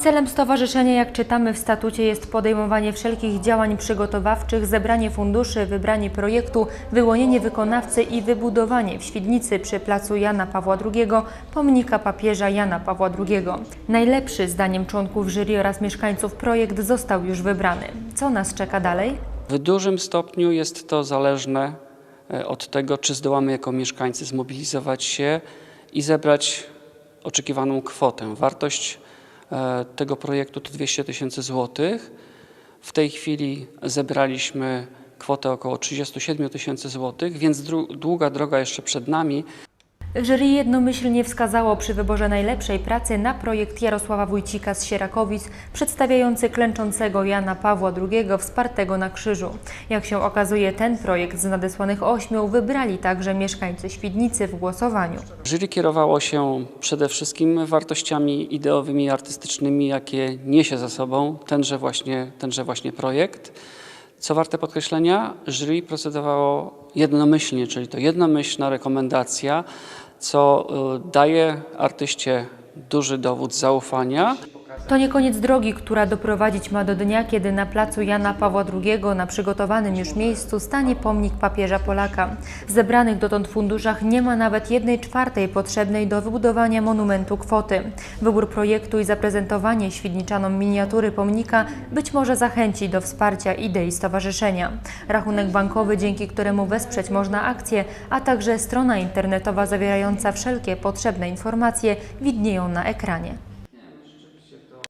Celem stowarzyszenia, jak czytamy w statucie, jest podejmowanie wszelkich działań przygotowawczych, zebranie funduszy, wybranie projektu, wyłonienie wykonawcy i wybudowanie w Świdnicy przy placu Jana Pawła II pomnika papieża Jana Pawła II. Najlepszy zdaniem członków jury oraz mieszkańców projekt został już wybrany. Co nas czeka dalej? W dużym stopniu jest to zależne e, od tego, czy zdołamy jako mieszkańcy zmobilizować się i zebrać oczekiwaną kwotę. Wartość tego projektu to 200 tysięcy złotych. W tej chwili zebraliśmy kwotę około 37 tysięcy złotych, więc długa droga jeszcze przed nami. Jury jednomyślnie wskazało przy wyborze najlepszej pracy na projekt Jarosława Wójcika z Sierakowic, przedstawiający klęczącego Jana Pawła II wspartego na krzyżu. Jak się okazuje, ten projekt z nadesłanych ośmiu wybrali także mieszkańcy Świdnicy w głosowaniu. Jury kierowało się przede wszystkim wartościami ideowymi i artystycznymi, jakie niesie ze sobą tenże właśnie, tenże właśnie projekt. Co warte podkreślenia, jury procedowało jednomyślnie, czyli to jednomyślna rekomendacja, co y, daje artyście duży dowód zaufania. To nie koniec drogi, która doprowadzić ma do dnia, kiedy na placu Jana Pawła II na przygotowanym już miejscu stanie pomnik papieża Polaka. W zebranych dotąd funduszach nie ma nawet jednej czwartej potrzebnej do wybudowania monumentu kwoty. Wybór projektu i zaprezentowanie świdniczanom miniatury pomnika być może zachęci do wsparcia idei stowarzyszenia. Rachunek bankowy, dzięki któremu wesprzeć można akcję, a także strona internetowa zawierająca wszelkie potrzebne informacje widnieją na ekranie.